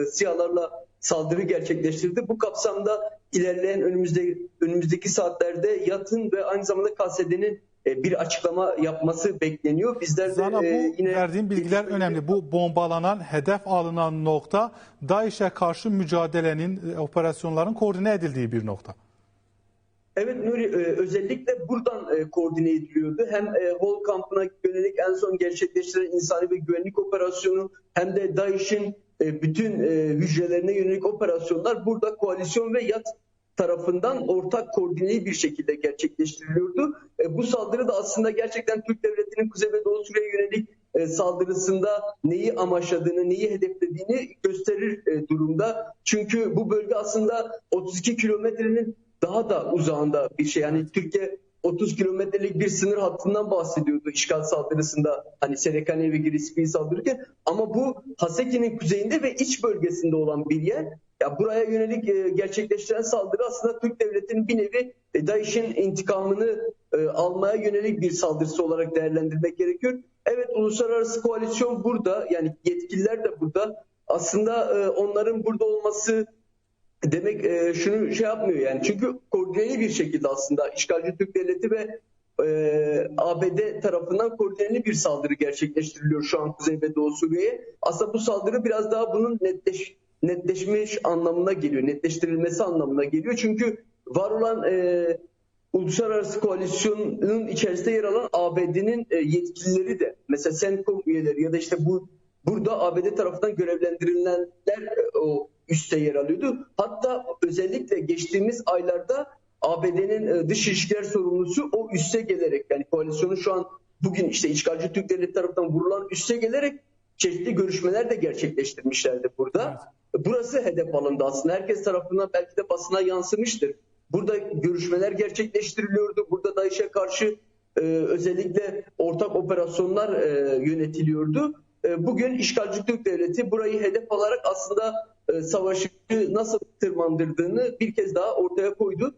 e, sihalarla saldırı gerçekleştirdi. Bu kapsamda ilerleyen önümüzde önümüzdeki saatlerde YAT'ın ve aynı zamanda KSD'nin e, bir açıklama yapması bekleniyor. Bizler de Zana bu e, yine verdiğin bilgiler önemli. Bu bombalanan, hedef alınan nokta DAEŞ'e karşı mücadelenin, e, operasyonların koordine edildiği bir nokta. Evet Nuri özellikle buradan koordine ediliyordu. Hem Hol kampına yönelik en son gerçekleştirilen insani ve güvenlik operasyonu hem de DAEŞ'in bütün e, hücrelerine yönelik operasyonlar burada koalisyon ve YAT tarafından ortak koordineli bir şekilde gerçekleştiriliyordu. E, bu saldırı da aslında gerçekten Türk Devleti'nin Kuzey ve Doğu Suriye'ye yönelik e, saldırısında neyi amaçladığını, neyi hedeflediğini gösterir e, durumda. Çünkü bu bölge aslında 32 kilometrenin daha da uzağında bir şey. Yani Türkiye 30 kilometrelik bir sınır hattından bahsediyordu işgal saldırısında hani Serekane ve Girispi'yi saldırırken ama bu Haseki'nin kuzeyinde ve iç bölgesinde olan bir yer. Ya buraya yönelik e, gerçekleştiren saldırı aslında Türk devletinin bir nevi e, DAEŞ'in intikamını e, almaya yönelik bir saldırısı olarak değerlendirmek gerekiyor. Evet uluslararası koalisyon burada yani yetkililer de burada. Aslında e, onların burada olması demek e, şunu şey yapmıyor yani çünkü koordineli bir şekilde aslında işgalci Türk devleti ve e, ABD tarafından koordineli bir saldırı gerçekleştiriliyor şu an Kuzey ve Doğu Suriye'ye. Aslında bu saldırı biraz daha bunun netleş, netleşmiş anlamına geliyor, netleştirilmesi anlamına geliyor. Çünkü var olan e, uluslararası koalisyonun içerisinde yer alan ABD'nin e, yetkilileri de mesela CENTCOM üyeleri ya da işte bu burada ABD tarafından görevlendirilenler e, o üste yer alıyordu. Hatta özellikle geçtiğimiz aylarda ABD'nin e, dış ilişkiler sorumlusu o üste gelerek yani koalisyonun şu an bugün işte işgalci Türk Devleti tarafından vurulan üste gelerek çeşitli görüşmeler de gerçekleştirmişlerdi burada. Burası hedef alındı aslında. Herkes tarafından belki de basına yansımıştır. Burada görüşmeler gerçekleştiriliyordu. Burada DAEŞ'e karşı e, özellikle ortak operasyonlar e, yönetiliyordu. E, bugün işgalci Türk Devleti burayı hedef alarak aslında savaşı nasıl tırmandırdığını bir kez daha ortaya koydu.